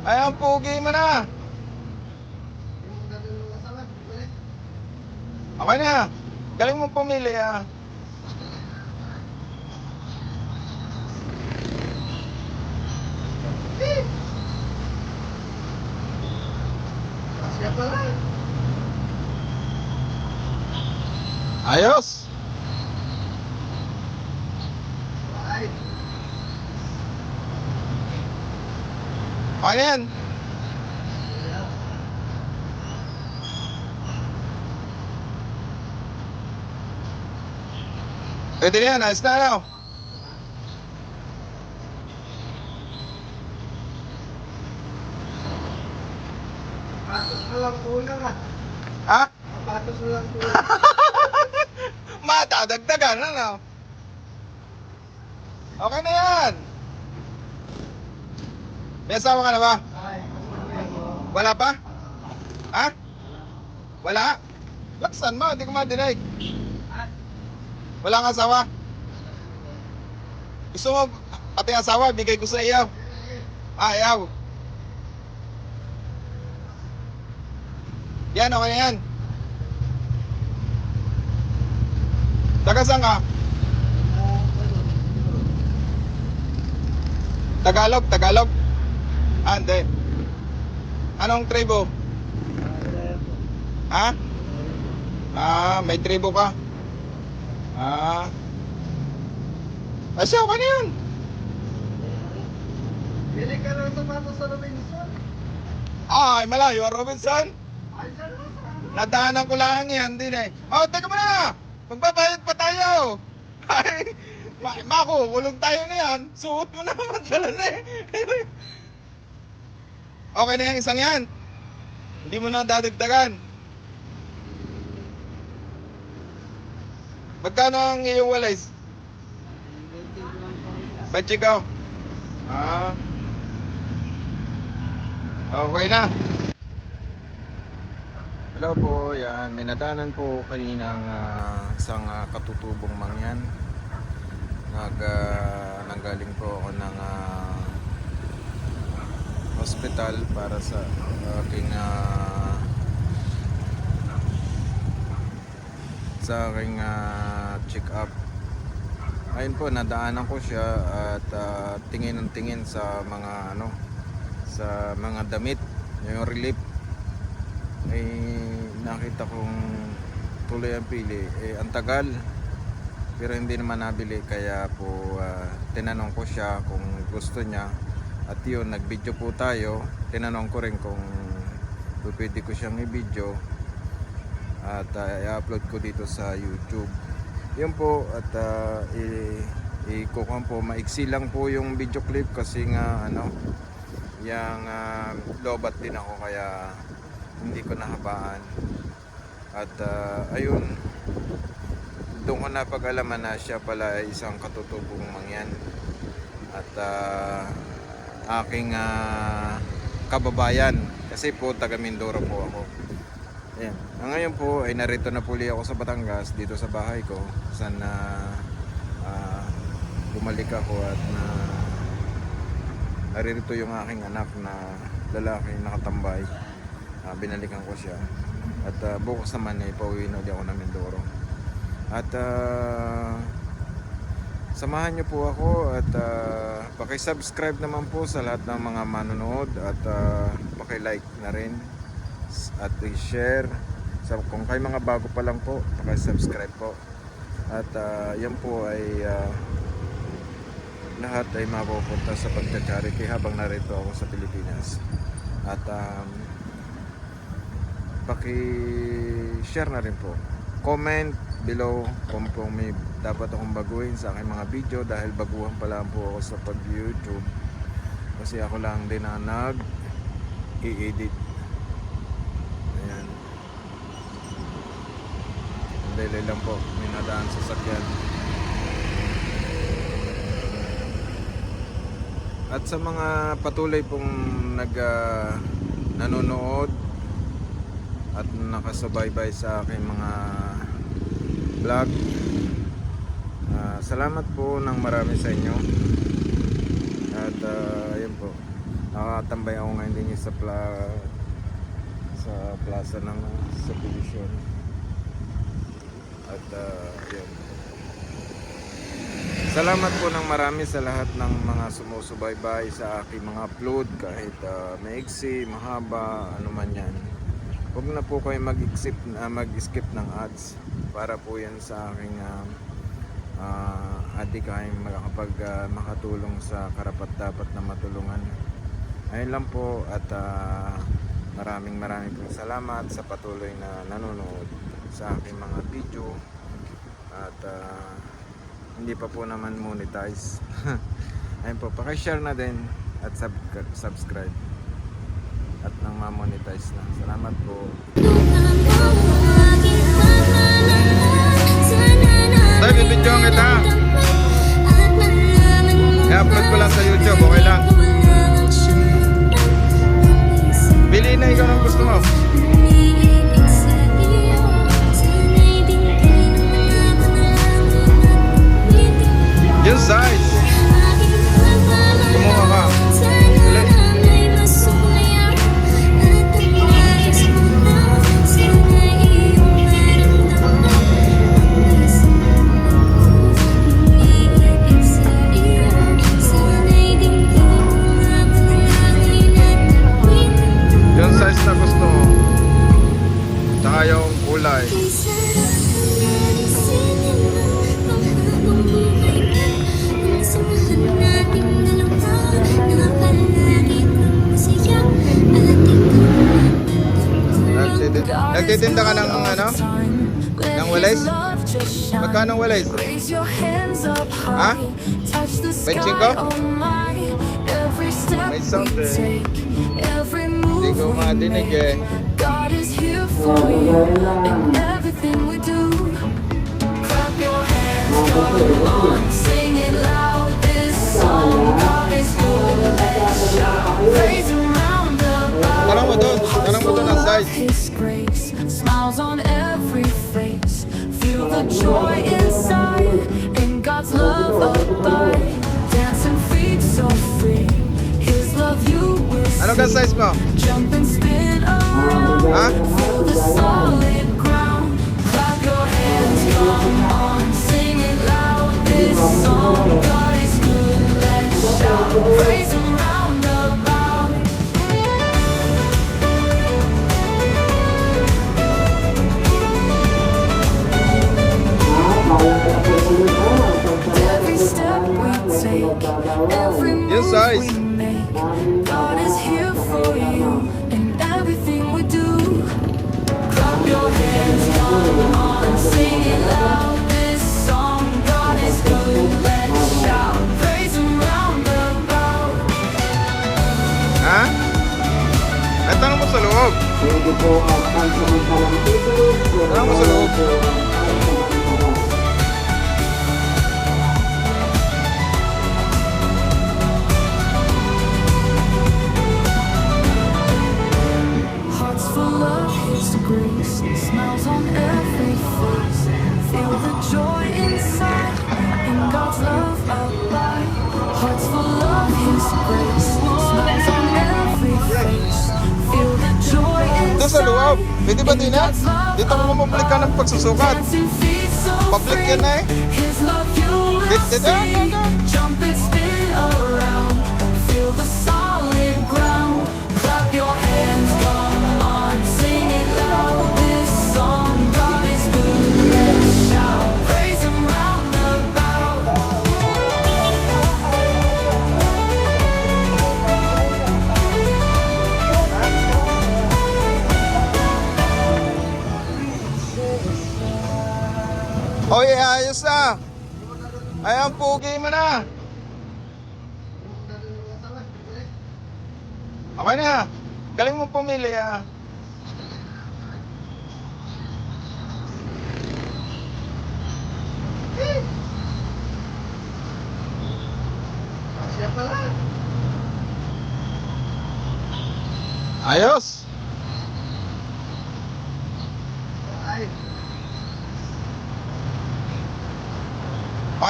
Ay, ang pugi mo na. Okay na. Galing mo pumili ah. Ayos. Ay. Okay na yan. Pwede na yan. Ayos na ano. Patos na lang po lang ah. Ha? Patos na lang po. Matadagdagan ano. Okay na yan. May asawa ka na ba? Wala pa? Ha? Wala? Laksan mo, hindi ko madinig. Wala kang asawa? Gusto mo, pati asawa, bigay ko sa iyo. Ah, ayaw. Yan, okay yan. Taga saan ka? Tagalog, Tagalog. Ah, hindi. Anong tribo? Ha? Ah, may tribo ka? Ah. Asya, okay na. Pili ka ng sapatos sa Robinson. Ay, malayo, Robinson. Ay, saan mo sa Nadaanan ko lang yan din eh. Oh, teka muna! Magbabayad pa tayo! Ay, ma Mako, kulong tayo na yan. Suot mo na magdala na eh. Okay na yung isang yan. Hindi mo na dadagdagan. Magkano ang iyong walis? Ba't ikaw? Ah. Okay na. Hello po, yan. May nadanan po kaninang uh, isang ah, katutubong mangyan. Nag, ah, nanggaling po ako ng ah, hospital para sa aking ah, sa aking ah, check-up. Ayun po, nadaanan ko siya at ah, tingin ng tingin sa mga ano sa mga damit, yung relief. Ay nakita kong tuloy ang pili. Eh ang tagal pero hindi naman nabili. Kaya po ah, tinanong ko siya kung gusto niya at yun nag video po tayo. Tinanong ko rin kung pwede ko siyang i-video. At ah, i-upload ko dito sa YouTube. Yun po at uh, i ikukuhan po. Maiksi lang po yung video clip kasi nga ano yung uh, lobat din ako kaya hindi ko nahabaan. At ah, ayun doon ko napag-alaman na siya pala ay isang katutubong mangyan. At ah, aking ah, kababayan. Kasi po taga Mindoro po ako. Ayan. Ah, ngayon po ay narito na puli ako sa Batangas dito sa bahay ko saan na ah, bumalik ako at na naririto yung aking anak na lalaki nakatambay. Ah, binalikan ko siya. At ah, bukas naman ay pauwi na ulit ako ng Mindoro. At ah, samahan niyo po ako at uh, paki-subscribe naman po sa lahat ng mga manonood at uh, paki-like na rin at i-share. Sa kung kayo mga bago pa lang po paki-subscribe po. At ah, yan po ay ah, lahat ay mapupunta sa pagcha-charity habang narito ako sa Pilipinas. At um, paki-share na rin po comment below kung po may dapat akong baguhin sa aking mga video dahil baguhan pa lang po ako sa pag YouTube kasi ako lang din na nag i-edit ayan Dali lang po. May nadaan sa sakyan. At sa mga patuloy pong nag ah, nanonood at nakasubaybay sa aking mga vlog Ah, salamat po ng marami sa inyo at uh, ayun po Nakatambay ako ngayon din sa pla sa plaza ng subdivision. At ah, yun. Salamat po ng marami sa lahat ng mga sumusubaybay sa aking mga upload kahit uh, maiksi, mahaba, ano man yan. Huwag na po kayo mag-skip, mag-skip ng ads para po yan sa aking uh, uh, adikain makapag ah, makatulong sa karapat dapat na matulungan. Ayun lang po at ah, maraming maraming pong salamat sa patuloy na nanonood sa aking mga video at ah, hindi pa po naman monetize. Ayun po, pakishare na din at sub- subscribe at nang ma-monetize na. Salamat po. Tay, bibidyoan kita. Nagtitinda, ka ng ano? Ng walis? Magkano walis? Ha? Benching ko? May sound eh. Hindi ko madinig eh. God is here for you in everything we do. Clap your hands, come on, sing on every face. Feel the joy inside in God's love abide. Dancing feet so free. His love you will Ano ka size mo? Jump and spin around. Ha? Feel the solid Eh? Dito mo mapublik ka ng pagsusukat. Public yan eh. Dito, dito, dito. Ayos na. Ay, ang pugi mo na. Okay na. Galing mo pumili ah. Ayos.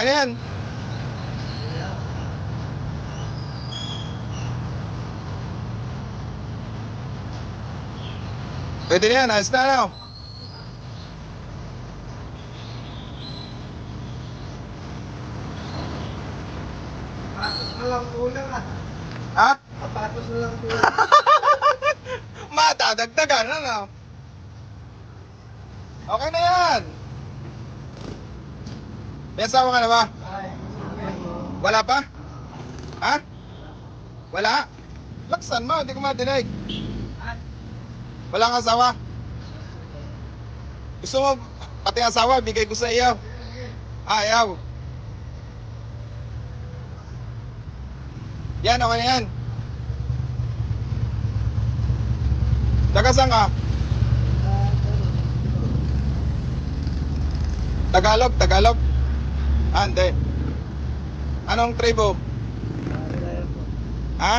Okay na yan. Na yan. Ayos na ano? na lang kulang na lang kulang. Matadagdagan na. Okay na yan. May asawa ka na ba? Wala pa? Ha? Wala? Laksan mo, hindi ko madinig. Ay, Wala kang asawa? Gusto mo, pati asawa, bigay ko sa iyo. Ayaw. Yan, okay na yan. Taga saan ka? Tagalog, Tagalog. Ah, hindi. Anong tribo? Ha?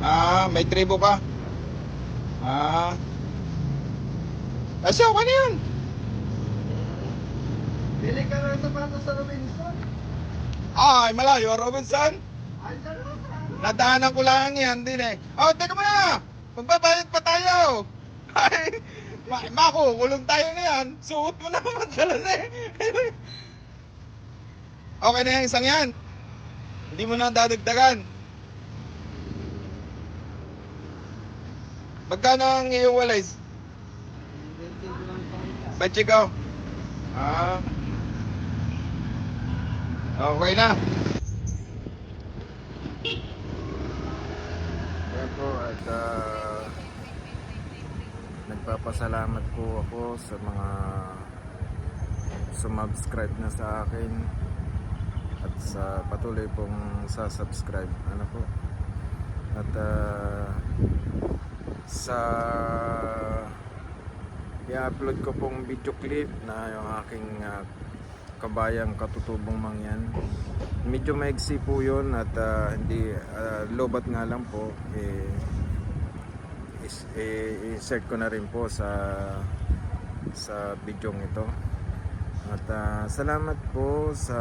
Ah, may tribo ka? Ah. Kasi okay na yan. Bili ka ng sapatos sa Robinson. Ay, malayo, Robinson. Nadaanan ko lang yan din eh. Oh, teka mo na. Magbabayad pa tayo. Ay, ma Mako, kulong tayo na yan. Suot mo na madalas eh. okay na yung isang yan. Hindi mo na dadagdagan. Magkano ang walis? Ba't ikaw? Ah. Okay na. Yan po at ah, nagpapasalamat po ako sa mga sumubscribe na sa akin at sa patuloy pong sa-subscribe ano po? At ah, sa i-upload ko pong video clip na yung aking ah, kabayang katutubong mangyan medyo maigsi po yun at ah, hindi ah, lobat nga lang po. Eh, is, eh, insert ko na rin po sa sa video ito. At ah, salamat po sa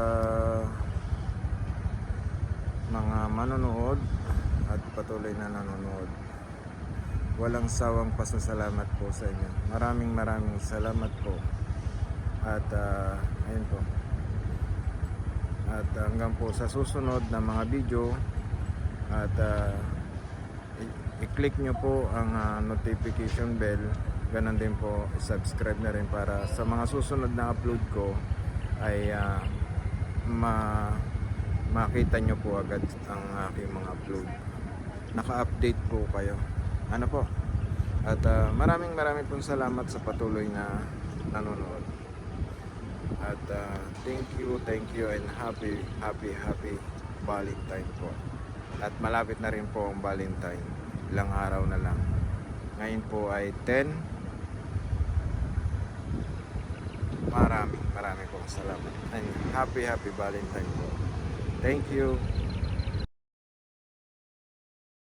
mga manonood at patuloy na nanonood. Walang sawang pasasalamat po sa inyo. Maraming maraming salamat po. At ah, ayun po. At hanggang po sa susunod na mga video at i- i-click nyo po ang ah, notification bell. Ganun din po subscribe na rin para sa mga susunod na upload ko ay ah, ma makita nyo po agad ang aking mga upload naka-update po kayo ano po at ah, maraming maraming pong salamat sa patuloy na nanonood at ah, thank you, thank you and happy, happy, happy Valentine po. At malapit na rin po ang Valentine. Ilang araw na lang. Ngayon po ay 10. Maraming, maraming pong salamat. And happy, happy Valentine po. Thank you.